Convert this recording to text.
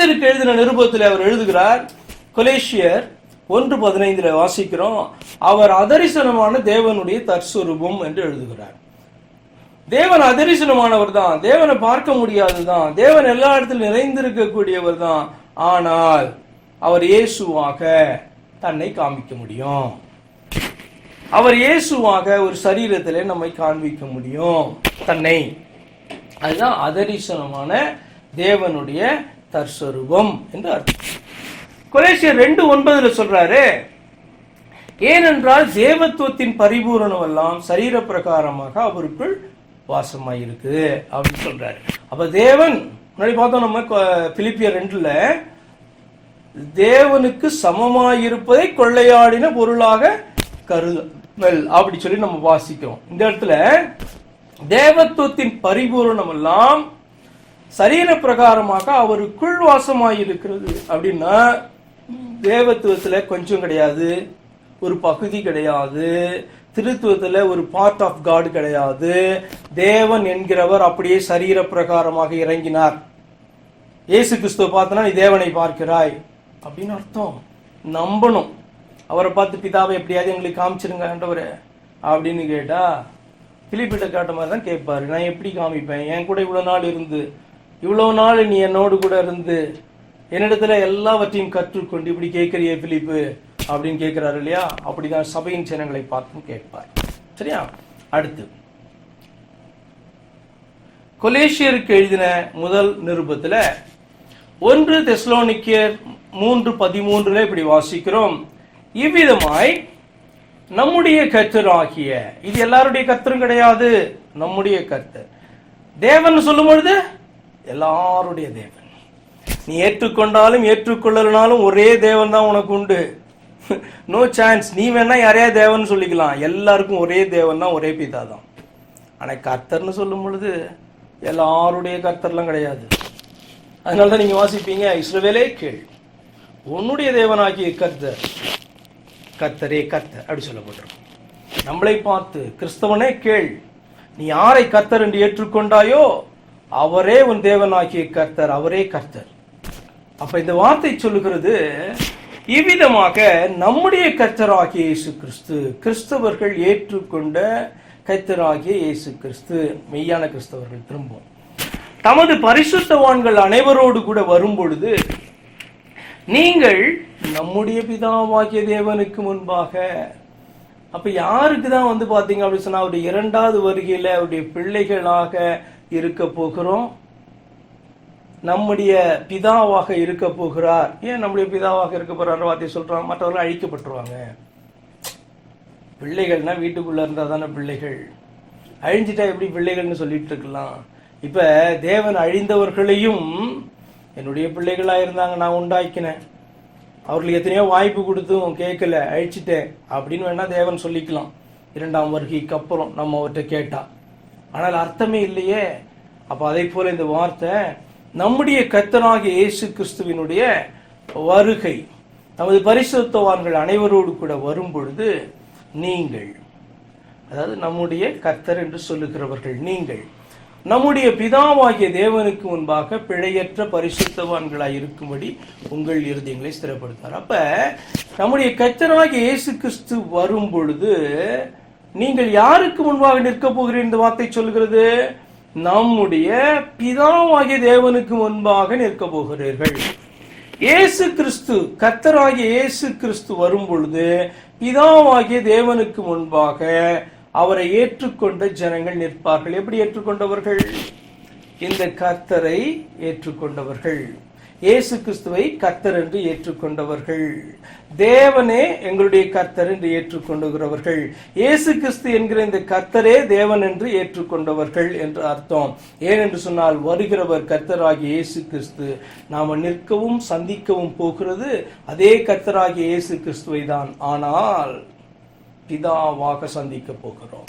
எபேசருக்கு எழுதின நிருபத்தில் அவர் எழுதுகிறார் கொலேஷியர் ஒன்று பதினைந்துல வாசிக்கிறோம் அவர் அதரிசனமான தேவனுடைய தற்சுரூபம் என்று எழுதுகிறார். தேவன் அதரிசனமானவர் தான் தேவனை பார்க்க முடியாது தான் தேவன் எல்லா இடத்திலும் நிறைந்திருக்கக்கூடியவர் தான். ஆனால் அவர் இயேசுவாக தன்னை காமிக்க முடியும். அவர் இயேசுவாக ஒரு சரீரத்திலே நம்மை காண்பிக்க முடியும். தன்னை. அதுதான் அதரிசனமான தேவனுடைய தற்சொருபம் என்று அர்த்தம். கொலேசியர் ரெண்டு ஒன்பதுல சொல்றாரு ஏனென்றால் தேவத்துவத்தின் பரிபூரணம் எல்லாம் சரீர பிரகாரமாக அவருக்குள் வாசமாயிருக்கு அப்படின்னு சொல்றாரு. அப்ப தேவன் முன்னாடி பார்த்தோம் நம்ம பிலிப்பியர் ரெண்டுல தேவனுக்கு சமமாயிருப்பதை கொள்ளையாடின பொருளாக கருதல் அப்படி சொல்லி நம்ம வாசிக்கிறோம். இந்த இடத்துல தேவத்துவத்தின் பரிபூரணம் எல்லாம் சரீர பிரகாரமாக அவருக்குள் வாசமாயிருக்கிறது. அப்படின்னா தேவத்துவத்தில் கொஞ்சம் கிடையாது ஒரு பகுதி கிடையாது திருத்துவத்தில் ஒரு பார்ட் ஆஃப் காட் கிடையாது தேவன் என்கிறவர் அப்படியே சரீர பிரகாரமாக இறங்கினார். இயேசு கிறிஸ்துவ பார்த்தனா நீ தேவனை பார்க்கிறாய். அப்படின்னு அர்த்தம். நம்பணும். அவரை பார்த்து பிதாவை எப்படியாவது எங்களுக்கு காமிச்சிருங்க ஆண்டவரே. அப்படின்னு கேட்டா பிலிப்பிட்ட கேட்ட மாதிரி தான் கேட்பாரு. நான் எப்படி காமிப்பேன்? என் கூட இவ்வளோ நாள் இருந்து இவ்வளவு நாள் நீ என்னோடு கூட இருந்து என்னிடத்துல எல்லாவற்றையும் கற்றுக்கொண்டு இப்படி கேட்கறியே பிலிப்பு அப்படின்னு கேட்கிறாரு இல்லையா? அப்படிதான் சபையின் ஜனங்களை பார்த்தும் கேட்பார். சரியா? அடுத்து. கொலேசியருக்கு எழுதின முதல் நிருபத்துல ஒன்று தெஸ்லோனிக்கியர் மூன்று பதிமூன்றுல இப்படி வாசிக்கிறோம். இவ்விதமாய் நம்முடைய கர்த்தராகிய இது எல்லாருடைய கர்த்தரும் கிடையாது நம்முடைய கர்த்தர். தேவன் சொல்லும் பொழுது எல்லாருடைய தேவன். நீ ஏற்றுக்கொண்டாலும் ஏற்றுக்கொள்ளலனாலும் ஒரே தேவன் தான் உனக்கு உண்டு. நோ சான்ஸ் நீ வேணா யாரையா தேவன் சொல்லிக்கலாம். எல்லாருக்கும் ஒரே தேவன் தான் ஒரே பிதா தான் ஆனால் கர்த்தர்னு சொல்லும் பொழுது எல்லாருடைய கர்த்தர்லாம் கிடையாது. அதனால தான் நீங்கள் வாசிப்பீங்க இஸ்ரவேலே கேள். உன்னுடைய தேவனாகிய கர்த்தர் கர்த்தரே கர்த்தர் அப்படி சொல்லப்பட்டிருக்கும் நம்மளை பார்த்து கிறிஸ்தவனே கேள். நீ யாரை கர்த்தர் என்று ஏற்றுக்கொண்டாயோ அவரே உன் தேவனாகிய கர்த்தர் அவரே கர்த்தர். அப்ப இந்த வார்த்தை சொல்லுகிறது இவ்விதமாக நம்முடைய கர்த்தராகிய இயேசு கிறிஸ்து கிறிஸ்தவர்கள் ஏற்றுக்கொண்ட கர்த்தராகிய இயேசு கிறிஸ்து மெய்யான கிறிஸ்தவர்கள் திரும்பும் தமது பரிசுத்தவான்கள் அனைவரோடு கூட வரும் பொழுது நீங்கள் நம்முடைய பிதாவாகிய தேவனுக்கு முன்பாக அப்ப யாருக்கு தான் வந்து பாத்தீங்க அப்படின்னு சொன்னா அவருடைய இரண்டாவது வருகையில அவருடைய பிள்ளைகளாக இருக்க போகிறோம். நம்முடைய பிதாவாக இருக்க போகிறார். ஏன் நம்முடைய பிதாவாக இருக்க போகிறார்? வார்த்தையை சொல்கிறான் மற்றவர்கள் அழிக்கப்பட்டுருவாங்க. பிள்ளைகள்னா வீட்டுக்குள்ளே இருந்தால் தானே பிள்ளைகள். அழிஞ்சிட்டா எப்படி பிள்ளைகள்னு சொல்லிட்டு இருக்கலாம். இப்போ தேவன் அழிந்தவர்களையும் என்னுடைய பிள்ளைகளாக இருந்தாங்க நான் உண்டாக்கினேன். அவர்களுக்கு எத்தனையோ வாய்ப்பு கொடுத்தும் கேட்கல அழிச்சிட்டேன். அப்படின்னு வேணால் தேவன் சொல்லிக்கலாம். இரண்டாம் வருகைக்கு அப்புறம் நம்ம அவர்கிட்ட கேட்டால் ஆனால் அர்த்தமே இல்லையே. அப்போ அதே போல இந்த வார்த்தை நம்முடைய கத்தனாகிய இயேசு கிறிஸ்துவினுடைய வருகை. நமது பரிசுத்தவான்கள் அனைவரோடு கூட வரும் பொழுது நீங்கள் அதாவது நம்முடைய கர்த்தர் என்று சொல்லுகிறவர்கள் நீங்கள் நம்முடைய பிதாவாகிய தேவனுக்கு முன்பாக பிழையற்ற பரிசுத்தவான்களாய் இருக்கும்படி உங்கள் இருதயங்களை ஸ்திரப்படுத்தார் அப்ப நம்முடைய கர்த்தராகிய இயேசு கிறிஸ்து வரும் பொழுது நீங்கள் யாருக்கு முன்பாக நிற்க போகிறீர் இந்த வார்த்தை சொல்கிறது நம்முடைய பிதாவாகிய தேவனுக்கு முன்பாக நிற்க போகிறீர்கள். இயேசு கிறிஸ்து கத்தராகிய இயேசு கிறிஸ்து வரும் பொழுது பிதாவாகிய தேவனுக்கு முன்பாக அவரை ஏற்றுக்கொண்ட ஜனங்கள் நிற்பார்கள். எப்படி ஏற்றுக்கொண்டவர்கள்? இந்த கர்த்தரை ஏற்றுக்கொண்டவர்கள். இயேசு கிறிஸ்துவை கர்த்தர் என்று ஏற்றுக்கொண்டவர்கள். தேவனே எங்களுடைய கர்த்தர் என்று ஏற்றுக்கொண்டுகிறவர்கள். இயேசு கிறிஸ்து என்கிற இந்த கர்த்தரே தேவன் என்று ஏற்றுக்கொண்டவர்கள் என்று அர்த்தம். ஏனென்று சொன்னால் வருகிறவர் கர்த்தராகிய இயேசு கிறிஸ்து. நாம் நிற்கவும் சந்திக்கவும் போகிறது அதே கர்த்தராகிய இயேசு கிறிஸ்துவை தான் ஆனால் பிதாவாக சந்திக்க போகிறோம்.